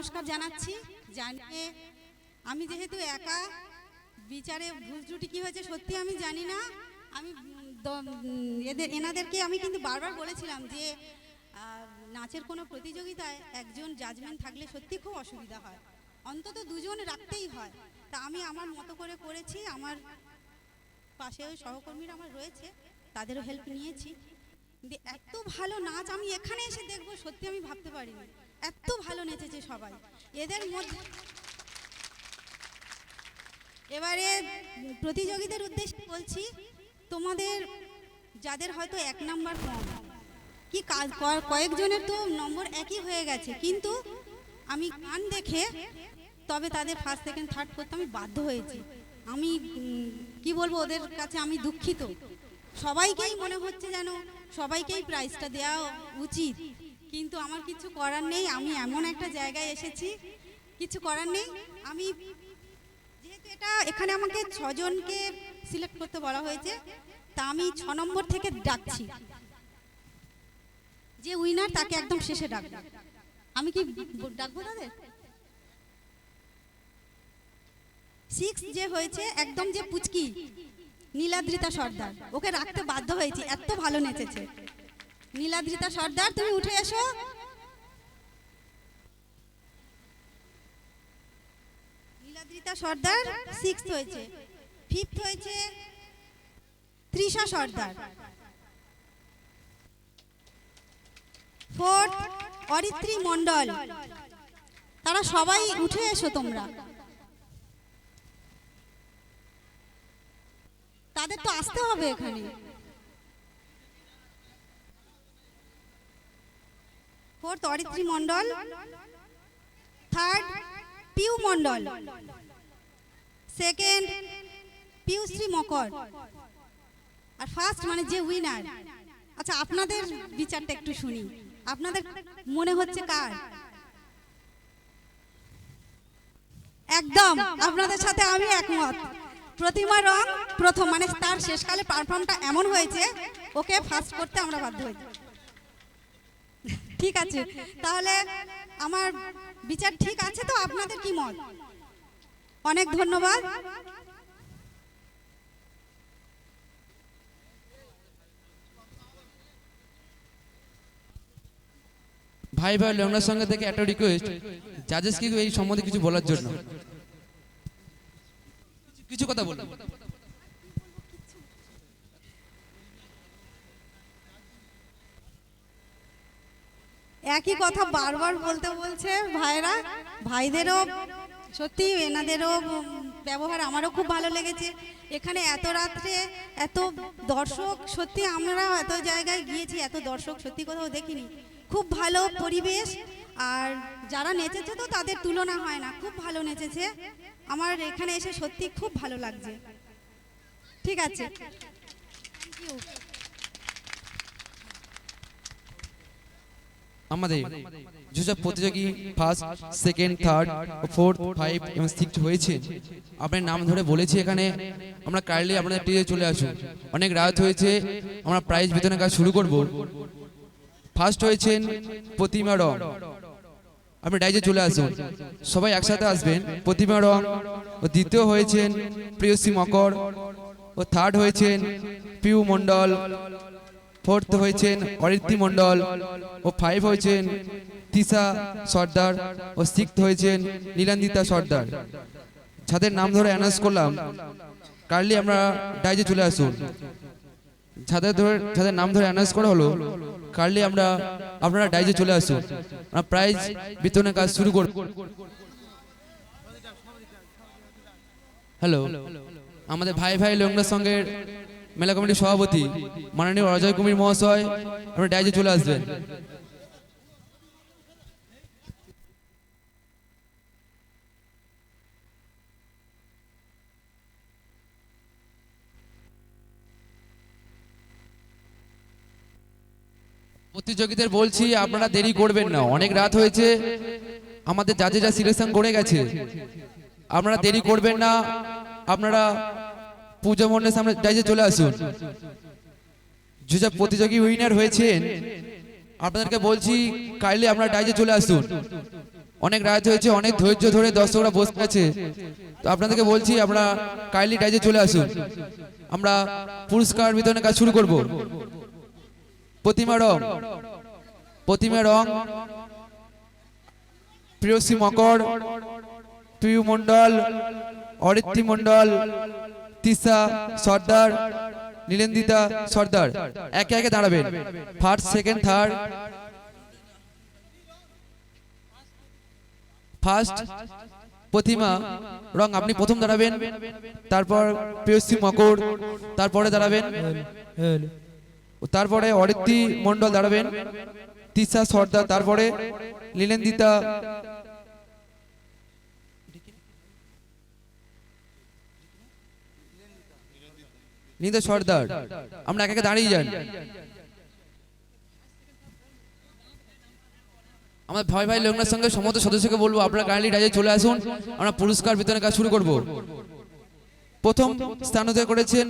নমস্কার জানাচ্ছি। জানিয়ে আমি যেহেতু একা, বিচারে ভুল ত্রুটি কী হয়েছে সত্যি আমি জানি না। আমি এদের, এনাদেরকে আমি কিন্তু বারবার বলেছিলাম যে নাচের কোনো প্রতিযোগিতায় একজন জাজমেন্ট থাকলে সত্যি খুব অসুবিধা হয়। অন্তত দুজন রাখতেই হয়। তা আমি আমার মতো করে করেছি, আমার পাশে ওই সহকর্মীরা আমার রয়েছে, তাদেরও হেল্প নিয়েছি। এত ভালো নাচ আমি এখানে এসে দেখব, সত্যি আমি ভাবতে পারিনি। এত ভালো নেচেছে সবাই। এদের মধ্যে এবারে প্রতিযোগীদের উদ্দেশ্যে বলছি, তোমাদের যাদের হয়তো এক নাম্বার কম, কি কাজ কয়েকজনের তো নম্বর একই হয়ে গেছে, কিন্তু আমি গান দেখে তবে তাদের ফার্স্ট সেকেন্ড থার্ড করতে আমি বাধ্য হয়েছি। আমি কি বলব, ওদের কাছে আমি দুঃখিত। সবাইকেই মনে হচ্ছে যেন সবাইকেই প্রাইজটা দেওয়া উচিত। কিন্তু আমার কিছু করার নেই, আমি এমন একটা জায়গায় এসেছি। কিছু করার নেই, আমি যেহেতু এটা এখানে আমাকে ছজনকে সিলেক্ট করতে বলা হয়েছে, তা আমি ছ নম্বর থেকে ডাকছি। যে উইনার তাকে একদম শেষে ডাকবো আমি কি ডাকবো তাদের? সিক্স যে হয়েছে, একদম যে পুচকি, নীলাদ্রিতা সর্দার। ওকে রাখতে বাধ্য হয়েছি, এত ভালো নেচেছে। নীলাদ্রিতা সর্দার, তুমি উঠে এসো। নীলাদ্রিতা সর্দার সিক্স হয়েছে। ফিফথ হয়েছে তৃষা সর্দার। ফোর্থ অরিত্রী মণ্ডল। তারা সবাই উঠে এসো তোমরা। তাদের তো আসতে হবে এখানে। Fourth Aritri Mondal third Piu Mondal second Piushree Makar আর ফার্স্ট মানে যে উইনার আচ্ছা আপনাদের বিচারটা একটু শুনি। আপনাদের মনে হচ্ছে কার? একদম, আপনাদের সাথে আমি একমত। প্রতিমা রং প্রথম মানে তার শেষকালে পারফর্মটা এমন হয়েছে, ওকে ফার্স্ট করতে আমরা বাধ্য হয়েছি। ঠিক আছে। তাহলে আমার বিচার ঠিক আছে তো? আপনাদের কি মত? অনেক ধন্যবাদ। ভাই ভাই লেমনার সঙ্গে থেকে একটা রিকোয়েস্ট জাজেস কি এই সম্বন্ধে কিছু বলার জন্য? কিছু- কিছু কথা বলুন। একই কথা বারবার বলতে বলছে ভাইরা ভাইদেরও সত্যি এনাদেরও ব্যবহার আমারও খুব ভালো লেগেছে। এখানে এত রাত্রে এত দর্শক সত্যি আমরা এত জায়গায় গিয়েছি এত দর্শক সত্যি কোথাও দেখিনি। খুব ভালো পরিবেশ। আর যারা নেচেছে তো তাদের তুলনা হয় না। খুব ভালো নেচেছে। আমার এখানে এসে সত্যি খুব ভালো লাগছে। ঠিক আছে। থ্যাংক ইউ আমাদের যেসব প্রতিযোগী first, second, third fourth, five এবং সিক্স হয়েছে। আপনার নাম ধরে বলেছি এখানে, আমরা কাইন্ডলি আপনাদের টিজে চলে আসুন অনেক রাত হয়েছে, আমরা প্রাইজ বিতরণের কাজ শুরু করব। ফার্স্ট হয়েছেন প্রতিমা রং। আপনি ডাইজে চলে আসুন। সবাই একসাথে আসবেন। প্রতিমা রং। ও দ্বিতীয় হয়েছেন প্রিয়সী মকর। ও থার্ড হয়েছেন পিউ মণ্ডল। ফোর্থ হয়েছেন অরিত্রী মণ্ডল ও ফাইভ হয়েছেন তিসা সর্দার ও সিক্স হয়েছেন নীলান্দিতা সর্দার। যাদের নাম ধরে অ্যানাউন্স করলাম। কার্লি আমরা ডাইজে চলে আসুন যাদের ধরে যাদের নাম ধরে অ্যানাউন্স করা হলো। কার্লি আমরা আপনারা ডাইজে চলে আসুন আমরা প্রাইজ বিতরণের কাজ শুরু করব হ্যালো আমাদের ভাই ভাই লোকনাথ সঙ্গের মেলা কমিটির সভাপতি, মাননীয় অজয় কুমার মহাশয়, আপনারা ডাইজে চলে আসবেন। প্রতিযোগীদের বলছি, আপনারা দেরি করবেন না, অনেক রাত হয়েছে, আমাদের আমাদের জাজেরা সিলেকশন করে গেছে। আপনারা দেরি করবেন না, আপনারা পূজা মণ্ডলের সামনে ডাইজে চলে আসুন। যেসব প্রতিযোগী উইনার হয়েছেন, আপনাদেরকে বলছি, কাইলে আপনারা ডাইজে চলে আসুন। অনেক রাত হয়েছে, অনেক ধৈর্য ধরে দর্শকরা বসে আছে। তো আপনাদেরকে বলছি, আমরা কাইলি ডাইজে চলে আসুন। আমরা পুরস্কার বিতরণের কাজ শুরু করব। প্রতিমা রং। প্রতিমা রং। প্রিয়সী মকর, পিউ মণ্ডল, অরিত্রী মণ্ডল তিসা সর্দার, নীলেন্দিতা সর্দার। একে একে দাঁড়াবেন। First second third first Pratima, রং, আপনি প্রথম দাঁড়াবেন। তারপর প্রিয়সী মকর, তারপরে দাঁড়াবেন। তারপরে অরিত্রী মণ্ডল দাঁড়াবেন। তিসা সর্দার, তারপরে লীলেন্দিতা নিন্দা সর্দার, আমরা একে দাঁড়িয়ে যান আমার ভাই ভাই লোকনার সঙ্গে সমস্ত সদস্যকে বলব, আপনারা কাইন্ডলি ডাইজে চলে আসুন, আমরা পুরস্কার বিতরণের কাজ শুরু করব। প্রথম স্থান অধিকার করেছেন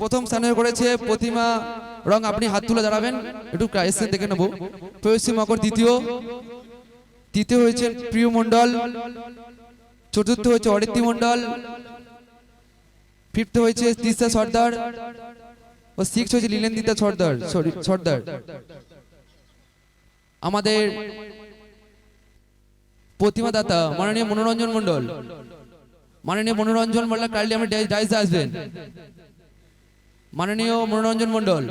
প্রথম স্থানে করেছে প্রতিমা রং, আপনি হাত তুলে দাঁড়াবেন, একটু এসে দেখে নেব। প্রয়সী মকর দ্বিতীয়। তৃতীয় হয়েছে প্রিয় মণ্ডল, চতুর্থ হয়েছে অরিত্রী মণ্ডল, ফিফথ হয়েছে তিস্তা সর্দার ও সিক্স হয়েছে লীলেন্দিতা সর্দার সরি সর্দার। আমাদের প্রতিমা দাতা মাননীয় মনোরঞ্জন মণ্ডল, মাননীয় মনোরঞ্জন মণ্ডল কাইন্ডলি আমরা ডাইসে আসবেন। মাননীয় মনোরঞ্জন মণ্ডল,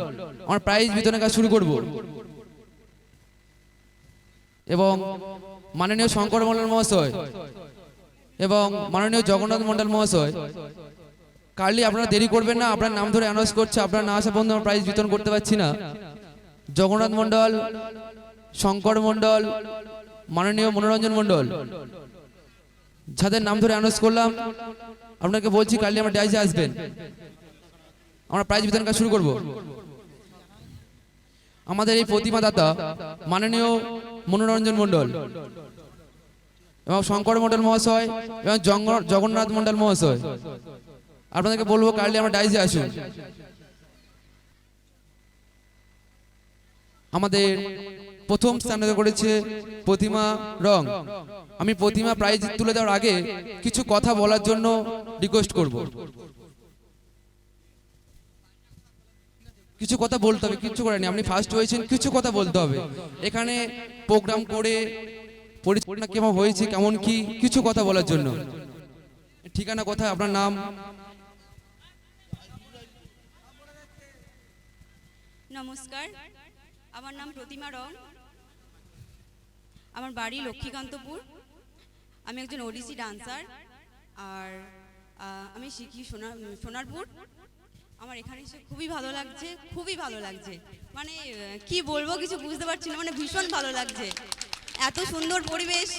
আমার প্রাইজ বিতরণের কাজ শুরু করব। এবং মাননীয় শঙ্কর মণ্ডল মহাশয় এবং মাননীয় জগন্নাথ মণ্ডল মহাশয়। কার্লি, আপনারা দেরি করবেন না, আপনার নাম ধরে অ্যানাউন্স করছে, আপনার না আসা বন্ধু প্রাইজ বিতরণ করতে পারছি না। জগন্নাথ মণ্ডল, শঙ্কর মণ্ডল, মাননীয় মনোরঞ্জন মণ্ডল, যাদের নাম ধরে অ্যানাউন্স করলাম, আপনাকে বলছি কার্লি, আমার ডাইজে আসবেন। আমরা প্রাইজ বিতরণ কাজ শুরু করব। আমাদের এই প্রতিমা দাতা মাননীয় মনোরঞ্জন মণ্ডল এবং শঙ্কর মণ্ডল মহাশয় এবং জগন্নাথ মণ্ডল মহাশয়। আপনাদেরকে বলব, কাইন্ডলি আমরা ডাইজে আসুন আমাদের প্রথম স্থানে করেছে প্রতিমা রং। আমি প্রতিমা প্রাইজ তুলে দেওয়ার আগে কিছু কথা বলার জন্য রিকোয়েস্ট করব। কিছু কথা বলতে হবে কিছু করেনি আপনি ফার্স্ট হয়েছেন, কিছু কথা বলতে হবে। এখানে প্রোগ্রাম করে পরিচালনা কেমন হয়েছে, কেমন কি, কিছু কথা বলার জন্য। ঠিকানা কথা আপনার নাম? নমস্কার, আমার নাম প্রতিমা রং। আমার বাড়ি লক্ষ্মীকান্তপুর। আমি একজন ওডিসি ডান্সার আর আমি শিখি সোনা, সোনারপুর। আমার এখানে এসে খুবই ভালো লাগছে, খুবই ভালো লাগছে। মানে কি বলব, কিছু বুঝতে পারছি না মানে ভীষণ ভালো লাগছে। এত সুন্দর পরিবেশ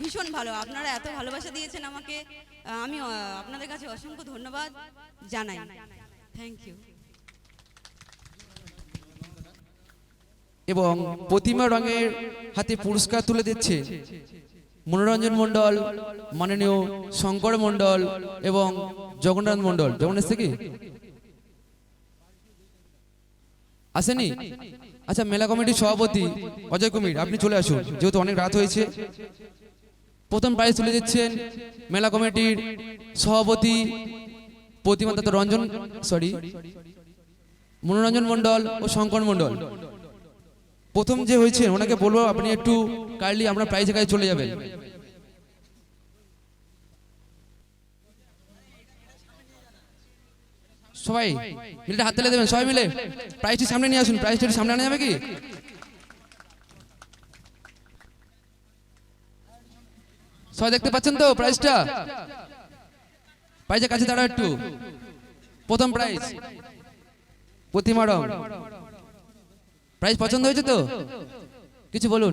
ভীষণ ভালো। আপনারা এত ভালোবাসা দিয়েছেন আমাকে আমি আপনাদের কাছে অসংখ্য ধন্যবাদ জানাই। থ্যাংক ইউ এবং প্রতিমা রঙের হাতে পুরস্কার তুলে দিচ্ছে মনোরঞ্জন মণ্ডল, মাননীয় শঙ্কর মণ্ডল এবং জগন্নাথ মণ্ডল। জগন্নাথ থেকে? আসেনি? আচ্ছা মেলা কমিটির সভাপতি অজয় কুমির, আপনি চলে আসুন, যেহেতু অনেক রাত হয়েছে। প্রথম প্রাইজ তুলে দিচ্ছেন মেলা কমিটির সভাপতি প্রতিমা দত্ত রঞ্জন সরি মনোরঞ্জন মণ্ডল ও শঙ্কর মণ্ডল। প্রথম যে হয়েছে, ওনাকে বলব আপনি একটু কাইন্ডলি আমরা প্রাইজ কাছে চলে যাবেন। সবাই মিলে হাত তালে দেবেন, সবাই মিলে। প্রাইজটি সামনে নিয়ে আসুন প্রাইজটি সামনে আনা যাবে কি? সবাই দেখতে পাচ্ছেন তো প্রাইজটা প্রাইজের কাছে দাঁড়াও একটু। প্রথম প্রাইজ প্রতিমা রং প্রাইস পছন্দ হয়েছে তো? কিছু বলুন।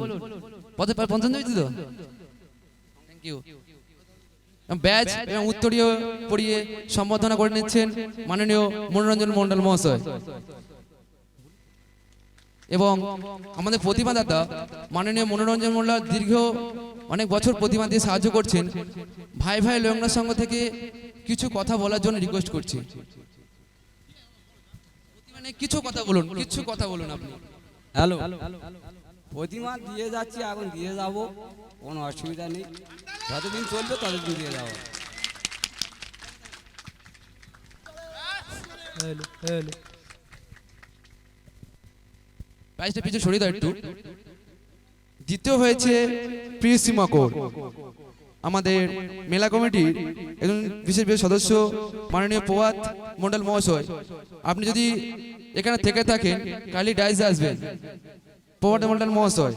পছন্দ হয়েছে তো? থ্যাংক ইউ ব্যাচ এবং উত্তরীয় পড়িয়ে সম্বোধনা করে নিচ্ছেন মাননীয় মনোরঞ্জন মণ্ডল মহাশয়। এবং আমাদের প্রতিমাদাতা মাননীয় মনোরঞ্জন মণ্ডল দীর্ঘ অনেক বছর প্রতিমা দিয়ে সাহায্য করছেন। ভাই ভাই লোয়ংনা সংঘ থেকে কিছু কথা বলার জন্য রিকোয়েস্ট করছি। মানে কিছু কথা বলুন, কিছু কথা বলুন আপনি। হ্যালো। প্রতিমা দিয়ে যাচ্ছি, এখন দিয়ে যাব। কোনো অসুবিধা নেই। যতদিন চলবে, ততদিন দিয়ে যাব। দ্বিতীয় হয়েছে প্রিয়সী মকর আমাদের মেলা কমিটির একজন বিশেষ বিশেষ সদস্য, মাননীয় প্রভাত মন্ডল মহাশয়। আপনি যদি এখানে থেকে থাকেন কালি ডাইসে আসবেন প্রভাত মন্ডল মহাশয়।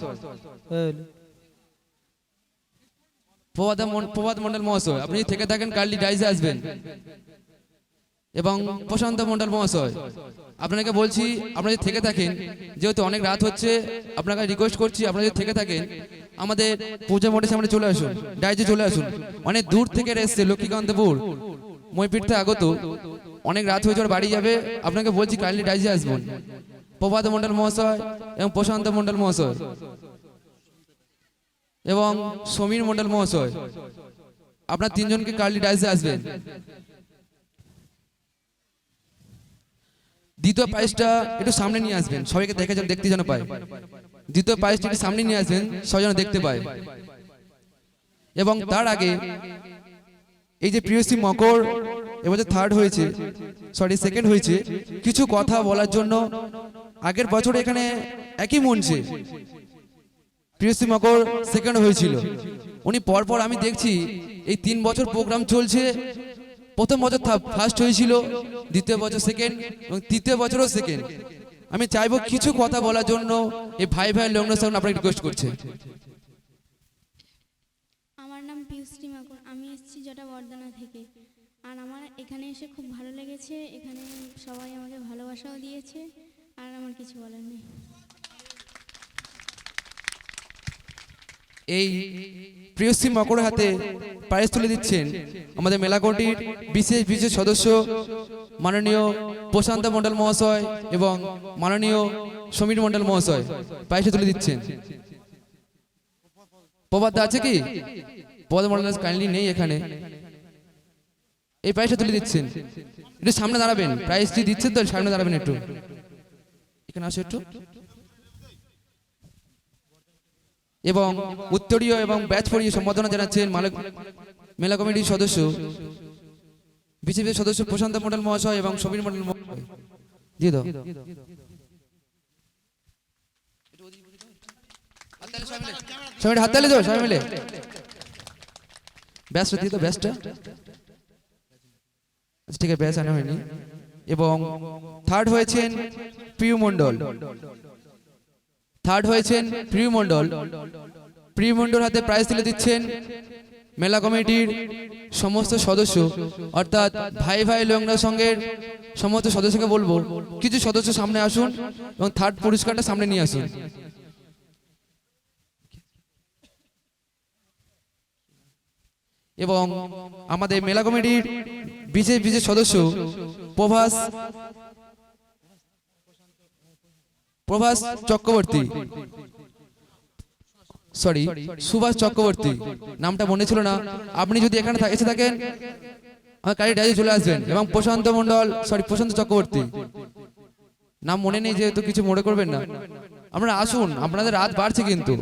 মন- মন্ডল মহাশয়। আপনি থেকে থাকেন কালি ডাইসে আসবেন। এবং প্রশান্ত মন্ডল মহাশয়, আপনাকে বলছি, আপনারা যদি থেকে থাকেন, যেহেতু অনেক রাত হচ্ছে, আপনাকে রিকোয়েস্ট করছি, আপনারা যদি থেকে থাকেন, আমাদের পূজা মঠের সামনে চলে আসুন, ডাইজে চলে আসুন। অনেক দূর থেকে এসছে, লক্ষ্মীকান্তপুর মইপিঠ থেকে আগত। অনেক রাত হয়ে যাওয়ার বাড়ি যাবে। আপনাকে বলছি কাইন্ডলি ডাইজে আসবেন। প্রভাত মন্ডল মহাশয় এবং প্রশান্ত মন্ডল মহাশয়। এবং সমীর মন্ডল মহাশয়। আপনার তিনজনকে কার্লি ডাইসে আসবেন। দ্বিতীয় প্রাইজটা একটু সামনে নিয়ে আসবেন। সবাইকে দেখে যেন দেখতে যেন পায়। দ্বিতীয় প্রাইজটা একটু সামনে নিয়ে আসবেন, সবাই যেন দেখতে পায়। এবং তার আগে এই যে প্রিয়সী মকর এবছর থার্ড হয়েছে সরি সেকেন্ড হয়েছে, কিছু কথা বলার জন্য আগের বছর এখানে একই মঞ্চে প্রিয়সী মকর সেকেন্ড হয়েছিল। উনি পরপর আমি দেখছি এই তিন বছর প্রোগ্রাম চলছে। প্রথম বছর ফার্স্ট হয়েছিল, দ্বিতীয় বছর সেকেন্ড এবং তৃতীয় বছরও সেকেন্ড আমি চাইব কিছু কথা বলার জন্য এই ভাই ভাই লগ্ন সামনে আপনাকে রিকোয়েস্ট করছে। আমার নাম মাকুর, আমি এসেছি বর্ধনা থেকে। আর আমার এখানে এসে খুব ভালো লেগেছে, এখানে সবাই আমাকে ভালোবাসাও দিয়েছে, আর আমার কিছু বলার নেই। এই প্রিয়সী মকর হাতে প্রাইজ তুলে দিচ্ছেন আমাদের মেলা কমিটির বিশেষ বিশেষ সদস্য, মাননীয় প্রশান্ত মণ্ডল মহাশয় এবং মাননীয় সমীর মণ্ডল মহাশয় প্রাইজটা তুলে দিচ্ছেন। প্রবাদ আছে কি? পদ মণ্ডল কাইন্ডলি নেই এখানে। এই প্রাইজটা তুলে দিচ্ছেন। একটু সামনে দাঁড়াবেন। প্রাইজটি দিচ্ছেন তো, সামনে দাঁড়াবেন একটু। এখানে আসো একটু। এবং উত্তরীয় এবং ব্যাচ পড়িয়ে সম্বোধনা জানাচ্ছেন মালক মেলা কমিটির সদস্য। বিজেপি সদস্য প্রশান্ত মন্ডল মহাশয় এবং সমীর মন্ডল মহাশয়। সবাই মিলে। আচ্ছা, ঠিক আছে এবং থার্ড হয়েছেন প্রিয় মন্ডল থার্ড হয়েছেন প্রিয় মণ্ডল। প্রিয় মণ্ডল হাতে প্রাইজ তুলে দিচ্ছেন মেলা কমিটির সমস্ত সদস্য, অর্থাৎ ভাই ভাই লোংরা সঙ্গের সমস্ত সদস্যকে বলব, কিছু সদস্য সামনে আসুন এবং থার্ড পুরস্কারটা সামনে নিয়ে আসুন। এবং আমাদের মেলা কমিটির বিশেষ বিশেষ সদস্য প্রভাস প্রভাস চক্রবর্তী। সরি সুভাষ চক্রবর্তী। নামটা মনে ছিল না। আপনি যদি এখানে এসে থাকেন আমার গাড়ি ডাইজে চলে আসবেন এবং প্রশান্ত মন্ডল সরি প্রশান্ত চক্রবর্তী। নাম মনে নেই যেহেতু কিছু মনে করবেন না। আপনারা আসুন আপনাদের রাত বাড়ছে কিন্তু।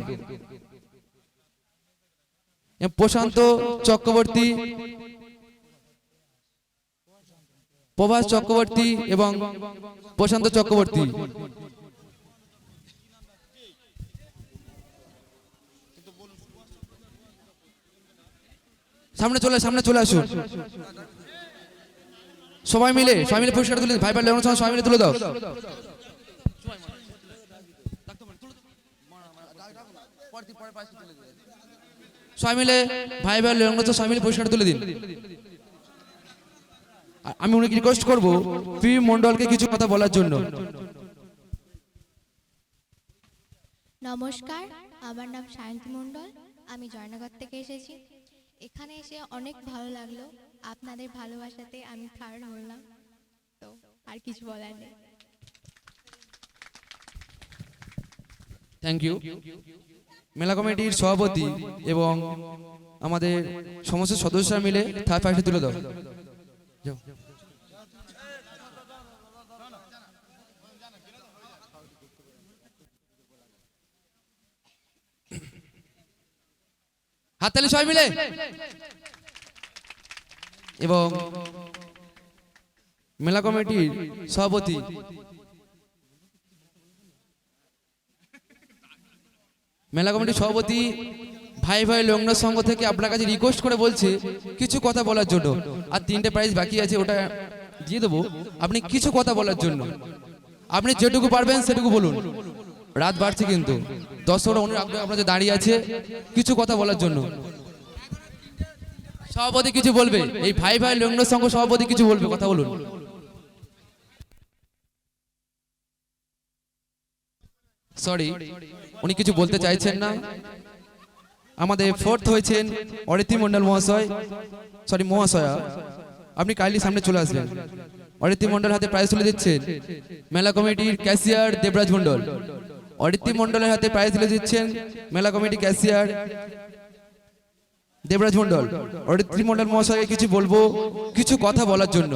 প্রশান্ত চক্রবর্তী প্রভাস চক্রবর্তী এবং প্রশান্ত চক্রবর্তী। সামনে চলে সামনে চলে আসুন। সবাই মিলে সবাই মিলে পুরস্কার তুলে। ভাই ভাই লেগুন সবাই মিলে তুলে দাও। সবাই মিলে, ভাই ভাই লেগুন সবাই মিলে পুরস্কার তুলে দিন। আমি উনি রিকোয়েস্ট করব পি মন্ডলকে কিছু কথা বলার জন্য। নমস্কার, আমার নাম সায়ন্তী মণ্ডল। আমি জয়নগর থেকে এসেছি। এখানে এসে অনেক ভালো লাগল। আপনাদের ভালোবাসাতে আমি থার্ড হলাম তো আর কিছু বলার নেই। থ্যাংক ইউ মেলা কমিটির সভাপতি এবং আমাদের সমস্ত সদস্যরা মিলে থার্ড পার্টি তুলে দাও। হাততালি সবাই মিলে। এবং মেলা কমিটির সভাপতি। মেলা কমিটির সভাপতি ভাই ভাই লগ্ন সংঘ থেকে আপনার কাছে রিকোয়েস্ট করে বলছে, কিছু কথা বলার জন্য। আর তিনটে প্রাইজ বাকি আছে, ওটা দিয়ে দেবো। আপনি কিছু কথা বলার জন্য। আপনি যেটুকু পারবেন সেটুকু বলুন। রাত বাড়ছে কিন্তু। দর্শকরা অনেক আগ্রহে আপনার যে দাঁড়িয়ে আছে কিছু কথা বলার জন্য। সভাপতি কিছু বলবে? এই ভাই ভাই লগ্ন সংঘ সভাপতি কিছু বলবে? কথা বলুন। সরি উনি কিছু বলতে চাইছেন না। আমাদের ফোর্থ হয়েছেন অরিতি মন্ডল মহাশয়। সরি মহাশয়া। আপনি কাইলি সামনে চলে আসবেন। অরিতি মন্ডল হাতে প্রাইজ তুলে দিচ্ছেন। মেলা কমিটির ক্যাশিয়ার দেবরাজ মন্ডল অরিতি মন্ডলের হাতে প্রাইজ তুলে দিচ্ছেন মেলা কমিটি ক্যাশিয়ার দেবরাজ মন্ডল অরিত্রী মন্ডল মহাশয়কে কিছু বলব, কিছু কথা বলার জন্য।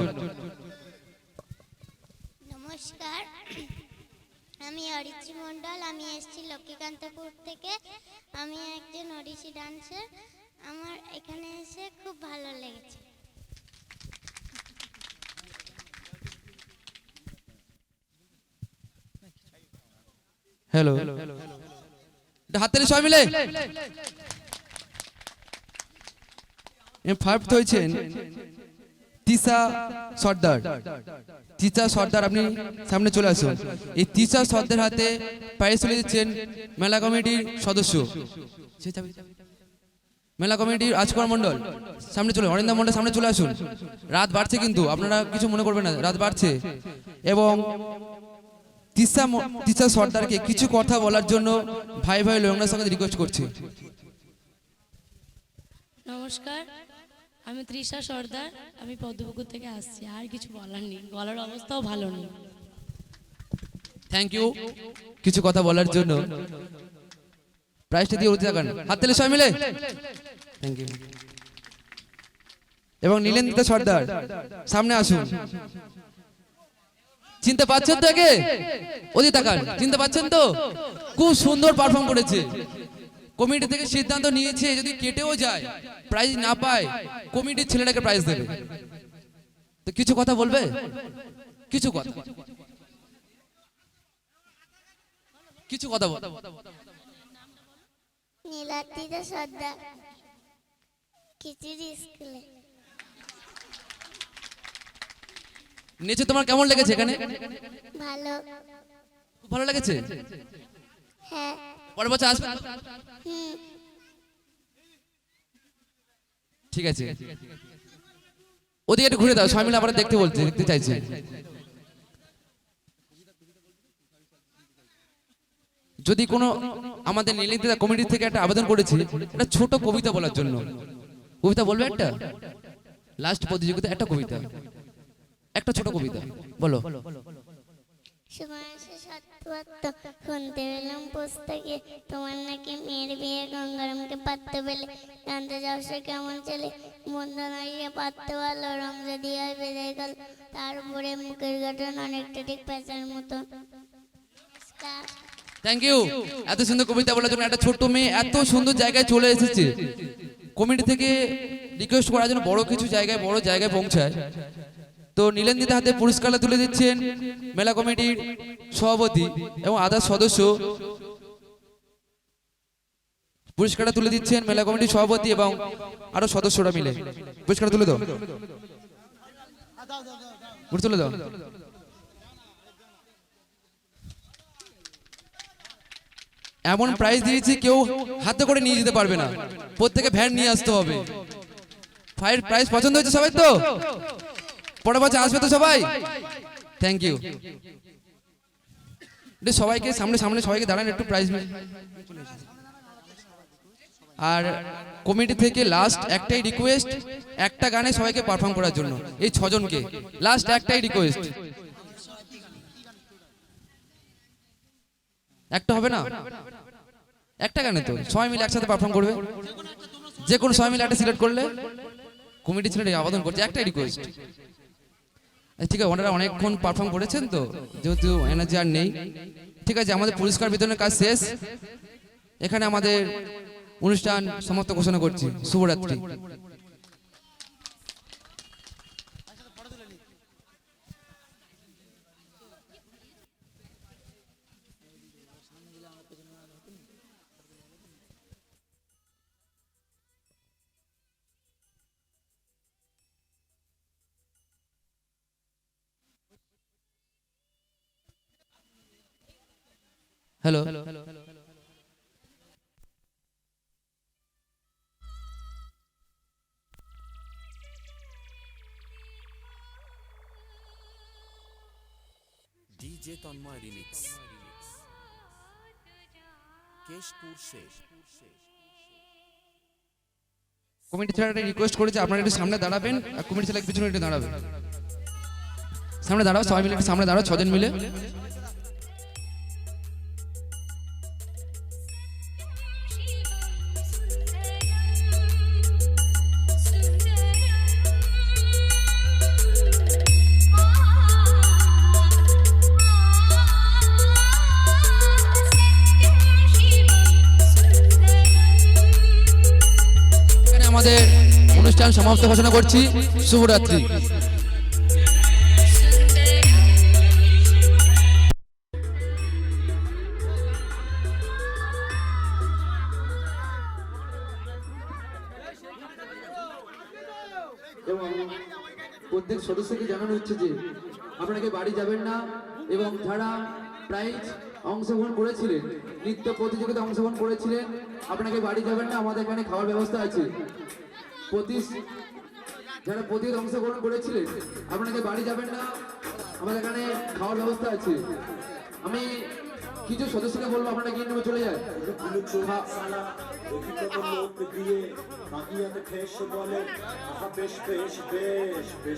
নমস্কার। আমি অরিত্রী মণ্ডল, আমি এসেছি লক্ষ্মীকান্তপুর থেকে। আমি একজন ওড়িশি ডান্সার। আমার এখানে এসে খুব ভালো লেগেছে। হ্যালো হাততালি সবাই মিলে? ফাইভ হয়েছেন। তিসা সর্দার। তিসা সর্দার আপনি সামনে চলে আসুন। এই তিসা সর্দার হাতে প্রাইজ তুলে দিচ্ছেন মেলা কমিটির সদস্য। মেলা কমিটির রাজকুমার মন্ডল সামনে চলে অরিন্দা মন্ডল সামনে চলে আসুন। রাত বাড়ছে কিন্তু আপনারা কিছু মনে করবেন না রাত বাড়ছে। এবং তিসা তিসা সর্দারকে কিছু কথা বলার জন্য ভাই ভাই লোকনার সঙ্গে রিকোয়েস্ট করছি। নমস্কার আমি তৃষা সর্দার আমি পদ্মপুকুর থেকে আসছি আর কিছু বলার নেই গলার অবস্থাও ভালো নেই। থ্যাংক ইউ কিছু কথা বলার জন্য। প্রাইসটা দিয়ে উঠতে থাকান হাত তালে সবাই মিলে। থ্যাংক ইউ এবং নীলেন্দ্র সর্দার সামনে আসুন। চিনতে পাচ্ছেন তো একে? ওদিকে তাকান চিনতে পাচ্ছেন তো? খুব সুন্দর পারফর্ম করেছে। কমিটি থেকে সিদ্ধান্ত নিয়েছে যদি কেটেও যায় প্রাইজ না পায় কমিটির ছেলেটাকে প্রাইজ দেবে। তো কিছু কথা বলবে? কিছু কথা। কিছু কথা বল। নীলাদ্রিতা সর্দার খিচুড়ি স্কুলে নেচে তোমার কেমন লেগেছে এখানে? ভালো। খুব ভালো লেগেছে? হ্যাঁ। পরের বছর আসবে? ঠিক আছে। ওদিকে একটু ঘুরে দাও সবাই মিলে আবার দেখতে বলছে দেখতে চাইছে। যদি কোনো আমাদের নীলিদিতা কমিটি থেকে একটা আবেদন করেছি একটা ছোট কবিতা বলার জন্য। কবিতা বলবে একটা? লাস্ট প্রতিযোগিতা একটা কবিতা। একটা ছোট কবিতা। বলো। সময় শুনতে পেলাম পুস্তকে। তোমার নাকি মেয়ের বিয়ে গঙ্গারামকে পাত্তে পেলে। জানতে চাও সে কেমন ছেলে? বন্ধু নাইয়ে পাত্তে পারল রমজা দিয়ে বেঁধে গেল তার মুখের গঠন অনেকটা ঠিক পেঁচার মতন থ্যাংক ইউ এত সুন্দর কবিতা বলার জন্য একটা ছোট্ট মেয়ে এত সুন্দর জায়গায় চলে এসেছে। কমিটি থেকে রিকোয়েস্ট করার জন্য বড় কিছু জায়গায় বড় জায়গায় পৌঁছায়। তো নীলেন্দিতা হাতে পুরস্কারটা তুলে দিচ্ছেন মেলা কমিটির সভাপতি এবং আদার সদস্য। পুরস্কারটা তুলে দিচ্ছেন মেলা কমিটির সভাপতি এবং আরও সদস্যরা মিলে। পুরস্কার তুলে দাও। তুলে দাও। এমন প্রাইজ দিয়েছি কেউ হাতে করে নিয়ে যেতে পারবে না। প্রত্যেকে ভ্যান নিয়ে আসতে হবে। ফাইভ প্রাইজ পছন্দ হয়েছে সবাই তো? পরের বছর আসবে তো সবাই? থ্যাংক ইউ সবাইকে সামনে সামনে সবাইকে দাঁড়ান একটু প্রাইজ আর কমিটি থেকে লাস্ট একটাই রিকোয়েস্ট একটা গানে সবাইকে পারফর্ম করার জন্য এই ছজনকে। লাস্ট একটাই রিকোয়েস্ট একটা হবে না? একটা গানে তো সবাই মিলে একসাথে পারফর্ম করবে। যে কোনো সবাই মিলে একটা সিলেক্ট করলে কমিটি ছেলে আবেদন করছে একটাই রিকোয়েস্ট ঠিক আছে, ওনারা অনেকক্ষণ পারফর্ম করেছেন তো, যেহেতু এনার্জি আর নেই। ঠিক আছে, আমাদের পুরস্কার বিতরণের কাজ শেষ। এখানে আমাদের অনুষ্ঠান সমাপ্ত ঘোষণা করছি। শুভরাত্রি। Hello. DJ Tanmoy remix Keshpur শেষ কমিটি ছেলেটা রিকোয়েস্ট করেছে আপনারা একটু সামনে দাঁড়াবেন আর কমিটি ছেলে পিছনে একটু দাঁড়াবেন। সামনে দাঁড়াও সবাই মিলে একটু সামনে দাঁড়াও ছজন মিলে। সমাপ্ত ঘোষণা করছি। শুভরাত্রি। এবং প্রত্যেক সদস্যকে জানানো হচ্ছে যে আপনাকে বাড়ি যাবেন না? এবং যারা প্রাইজ অংশগ্রহণ করেছিলেন, নৃত্য প্রতিযোগিতা অংশগ্রহণ করেছিলেন আপনাকে বাড়ি যাবেন না? আমাদের এখানে খাওয়ার ব্যবস্থা আছে। যারা প্রতিযোগিতা অংশগ্রহণ করেছিলেন, আপনাকে বাড়ি যাবেন না। আমাদের এখানে খাওয়ার ব্যবস্থা আছে। আমি কিছু সদস্যকে বলব, আপনারা গিয়ে নেমে চলে যায় বেশ বেশ বেশ